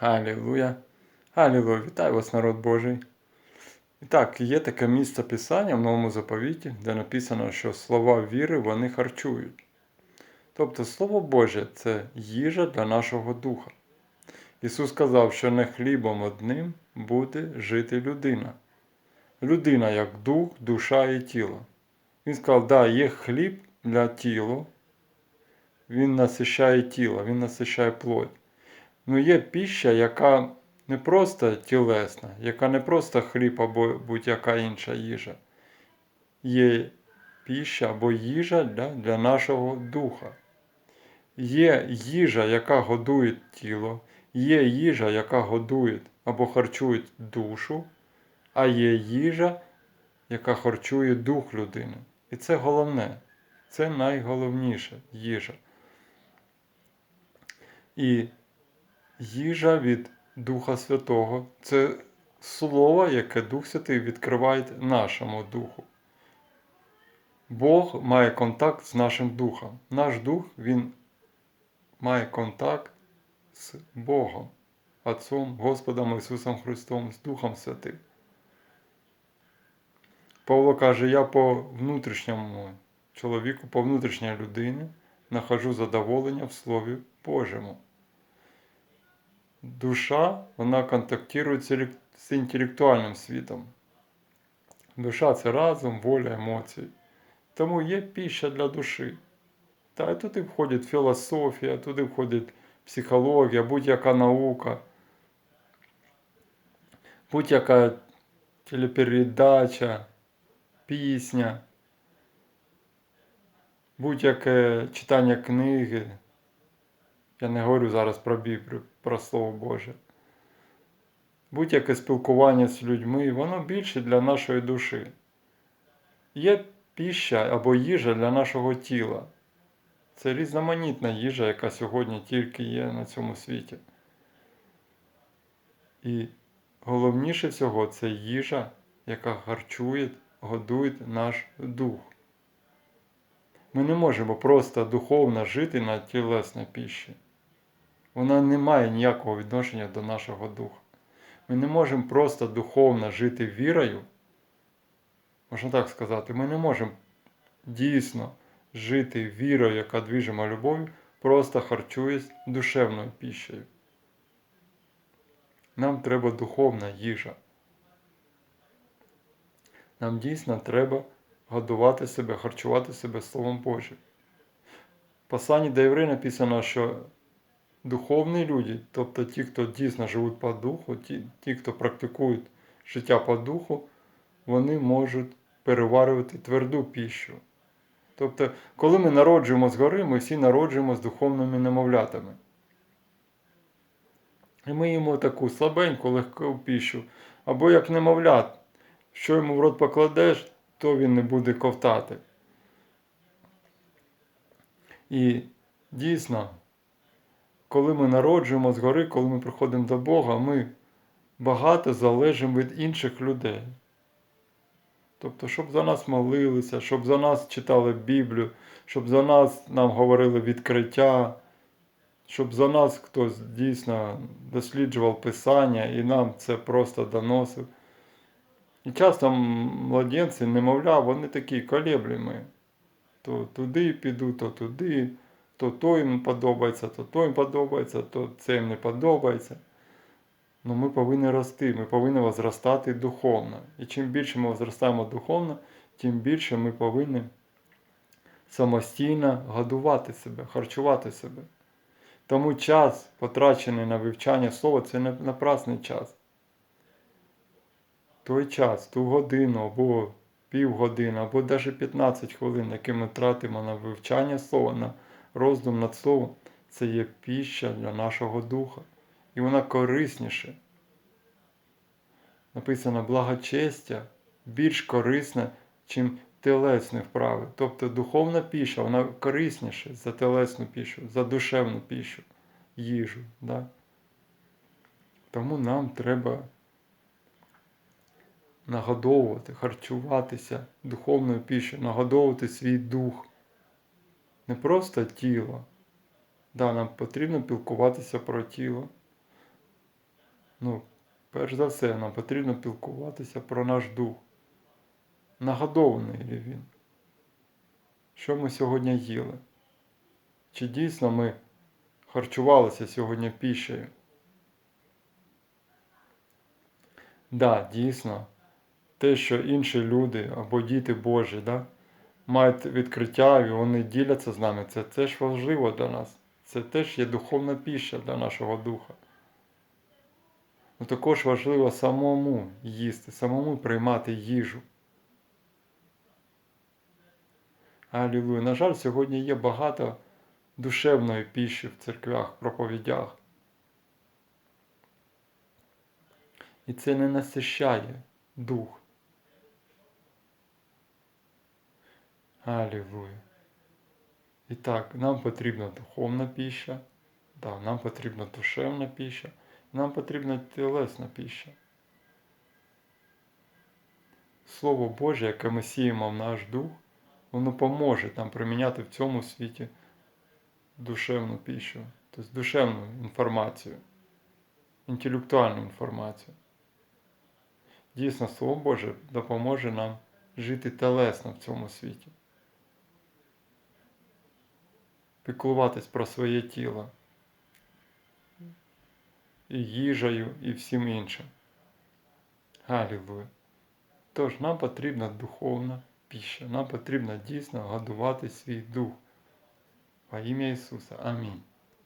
Алілуя. Алілуя. Вітаю вас, народ Божий. І так, є таке місце Писання в новому заповіті, де написано, що слова віри вони харчують. Тобто Слово Боже це їжа для нашого духа. Ісус сказав, що не хлібом одним буде жити людина. Людина як дух, душа і тіло. Він сказав, да, є хліб для тіла, він насищає тіло, він насищає плоть. Ну, є піща, яка не просто тілесна, яка не просто хліб або будь-яка інша їжа. Є піща або їжа для, для нашого духа. Є їжа, яка годує тіло, є їжа, яка годує або харчує душу, а є їжа, яка харчує дух людини. І це головне, це найголовніше їжа. І їжа від Духа Святого це слово, яке Дух Святий відкриває нашому духу. Бог має контакт з нашим духом. Наш дух, він має контакт з Богом, Отцом, Господом Ісусом Христом, з Духом Святим. Павло каже, я по внутрішньому чоловіку, по внутрішній людині нахожу задоволення в Слові Божому. Душа, вона контактує з інтелектуальним світом. Душа це разум, воля, емоції. Тому є піща для душі. Та і туди входить філософія, туди входить психологія, будь-яка наука, будь-яка телепередача, пісня, будь-яке читання книги. Я не говорю зараз про Біблію, про Слово Боже. Будь-яке спілкування з людьми, воно більше для нашої душі. Є піща або їжа для нашого тіла. Це різноманітна їжа, яка сьогодні тільки є на цьому світі. І головніше всього це їжа, яка харчує, годує наш дух. Ми не можемо просто духовно жити на тілесній піші. Вона не має ніякого відношення до нашого духа. Ми не можемо просто духовно жити вірою. Можна так сказати, ми не можемо дійсно жити вірою, яка двіжима любов'ю, просто харчуясь душевною піщею. Нам треба духовна їжа. Нам дійсно треба годувати себе, харчувати себе Словом Божим. В посланні до євреїв написано, що духовні люди, тобто ті, хто дійсно живуть по духу, ті, ті, хто практикують життя по духу, вони можуть переварювати тверду піщу. Тобто, коли ми народжуємо згори, ми всі народжуємо з духовними немовлятами. І ми їмо таку слабеньку, легку піщу, або як немовлят, що йому в рот покладеш, то він не буде ковтати. І дійсно, коли ми народжуємо згори, коли ми приходимо до Бога, ми багато залежимо від інших людей. Тобто, щоб за нас молилися, щоб за нас читали Біблію, щоб за нас нам говорили відкриття, щоб за нас хтось дійсно досліджував Писання і нам це просто доносив. І часто младенці, немовля, вони такі колеблемі. То туди піду, то туди, то то їм подобається, то то їм подобається, то це їм не подобається. Ну ми повинні рости, ми повинні зростати духовно. І чим більше ми зростаємо духовно, тим більше ми повинні самостійно годувати себе, харчувати себе. Тому час, потрачений на вивчання слова, це не напрасний час. Той час, ту годину або півгодини, або навіть 15 хвилин, які ми тратимо на вивчання слова, на роздум над словом, це є піща для нашого духа. І вона корисніша. Написано благочестя більш корисне, чим телесні вправи. Тобто духовна піща, вона корисніша за телесну піщу, за душевну піщу, їжу. Да? Тому нам треба нагодовувати, харчуватися духовною пішою, нагодовувати свій дух. Не просто тіло. Да, Нам потрібно пілкуватися про тіло. Ну, перш за все, нам потрібно пілкуватися про наш дух. Нагодований ли він? Що ми сьогодні їли? Чи дійсно ми харчувалися сьогодні пішею? Да, дійсно, те, що інші люди або діти Божі, да, мають відкриття і вони діляться з нами, це теж важливо для нас. Це теж є духовна піща для нашого духа. Ну, також важливо самому їсти, самому приймати їжу. Алілуя. На жаль, сьогодні є багато душевної піші в церквях, проповідях. І це не насищає дух. Алілуя. І так, нам потрібна духовна піща, да, нам потрібна душевна піща, нам потрібна тілесна піща. Слово Боже, яке ми сіємо в наш дух, воно поможе нам приміняти в цьому світі душевну піщу, тобто душевну інформацію, інтелектуальну інформацію. Дійсно, Слово Боже допоможе нам жити телесно в цьому світі. Піклуватись про своє тіло. І їжею, і всім іншим. Галілуя. Тож нам потрібна духовна піща, нам потрібно дійсно годувати свій дух. Во ім'я Ісуса. Амінь.